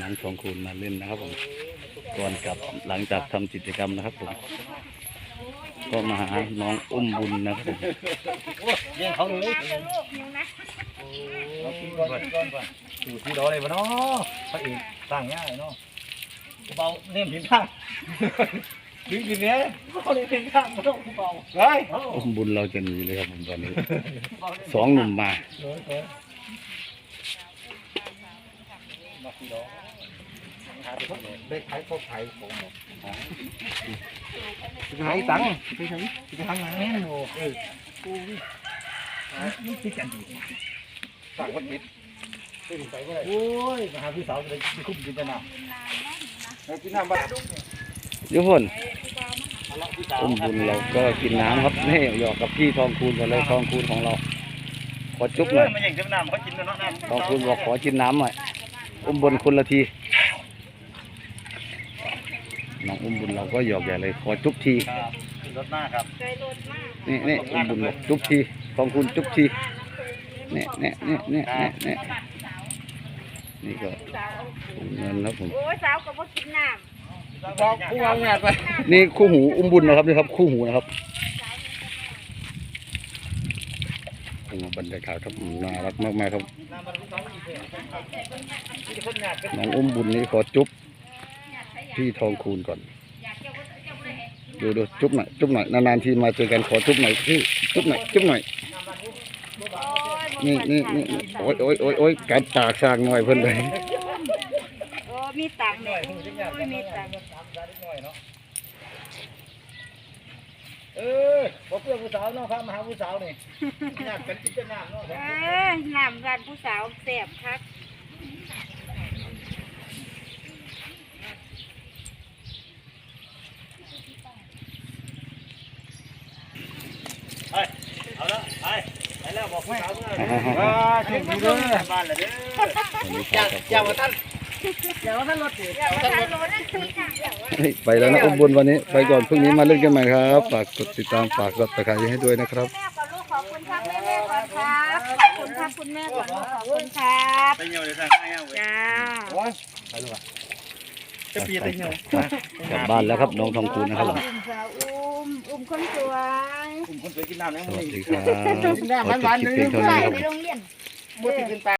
น้องทองคูณมาเล่นนะครับผมก่อนกลับหลังจากทำกิจกรรมนะครับผมก็มาหาน้องอุ้มบุญนะครับผมเลี้ยงเขาเลยน้ำจะลูกหนึงนะเอากินก่อนกินก่อนก่อนสูตรที่ดอเลยปะเนาะพระเอกสร้างง่ายเนาะเบาเนี่ยผิดข้างถึงกินเนี้ยเขาเลยผิดข้างไม่ต้องเบาเฮ้ยอุ้มบุญเราจะหนีเลยครับผมตอนนี้สองหนุ่มมา ได้ขายพวกไทยผมจะหายตังค์ไปไหนจะทำงานแน่นโอ้เออกูนี่คิดกันดีสั่งคนผิดโอ้ยมาหาพี่สาวจะได้คุ้มกินจะน้ำกินน้ำบ้างยุพนอุ้มบุญเราก็กินน้ำครับนี่หยอกกับพี่ทองคูณกันเลยทองคูณของเรา ขอจุ๊บหน่อยมันอย่างจะน้ำเขากินแล้วเนาะน้ำทองคูณบอกขอกินน้ำหน่อย อุ้มบุญคนละทีน้องอุ้มบุญเราก็หยอกใหญ่เลยขอจุ๊บทีครับรถหน้าครับใจรถมากนี่นี่อุ้มบุญบอกจุ๊บทีทองคูณจุ๊บทีเนี่ยเนี่ยเนี่ยเนี่ยเนี่ยเนี่ยนี่ก็สาวถุงเงินครับผมโอ้ยสาวก็บ่กินน้บอกผู้วางงานไปนี่คู่หูอุ้มบุญนะครับนี่ครับคู่หูนะครับโอ้ บรรยากาศครับน่ารักมากๆครับน้องอุ้มบุญนี่ขอจุ๊บพี่ทองคูณก่อน ดูดูจุ๊บหน่อยจุ๊บหน่อยนานๆทีมาเจอกันขอจุ๊บหน่อยพี่จุ๊บหน่อยจุ๊บหน่อยำโอ้ยนี่นี่นี่นี่โอ้ยโอ้ยโอ้ยโอ้ยกัดปากสร้างหน่อยเพิ่นเลยโอ้มีตังค์เนี่ยโอ้ยมีตังค์เออบอก เพื่อนผู้สาวเนาะพามาหาผู้สาวนี่ญาติกันกินจะน้ำเนาะเออน้ำร้านผู้สาวแซ่บคักเอาละไปไปแล้วบอกผู้สาวเมื่ออ่าเช่นนี้เด้อบ้านละเด้อวันนี้อย่าครับอย่ามาท่านอย่ามาท่านรถติดเดี๋ยวมาทานโลนั่นคือค่ะ ไปแล้วนะอุ้มบุญวันนี้ ไปก่อนพรุ่งนี้มาเล่นกันใหม่ครับ ฝากกดติดตามฝากกดตะไคร้ให้ด้วยนะครับ แม่ก่อนลูกขอบคุณครับแม่แม่ก่อนครับขอบคุณครับคุณแม่ก่อนลูกขอบคุณครับไปเหี่ยวเลยสั่งง่ายเอาเว้ยจ้าไปลูกอะจะปีไปเหี่ยวกลับบ้านแล้วครับน้องทองคูณนะครับผมอุ้มสาวอุ้มอุ้มคนสวยกลุ่มคนสวยกินน้ำนะสมึวังสดีครับขอจบคลิปเพียงเท่านี้ครับ ไปโรงเรียนบ่ติดขึ้นไป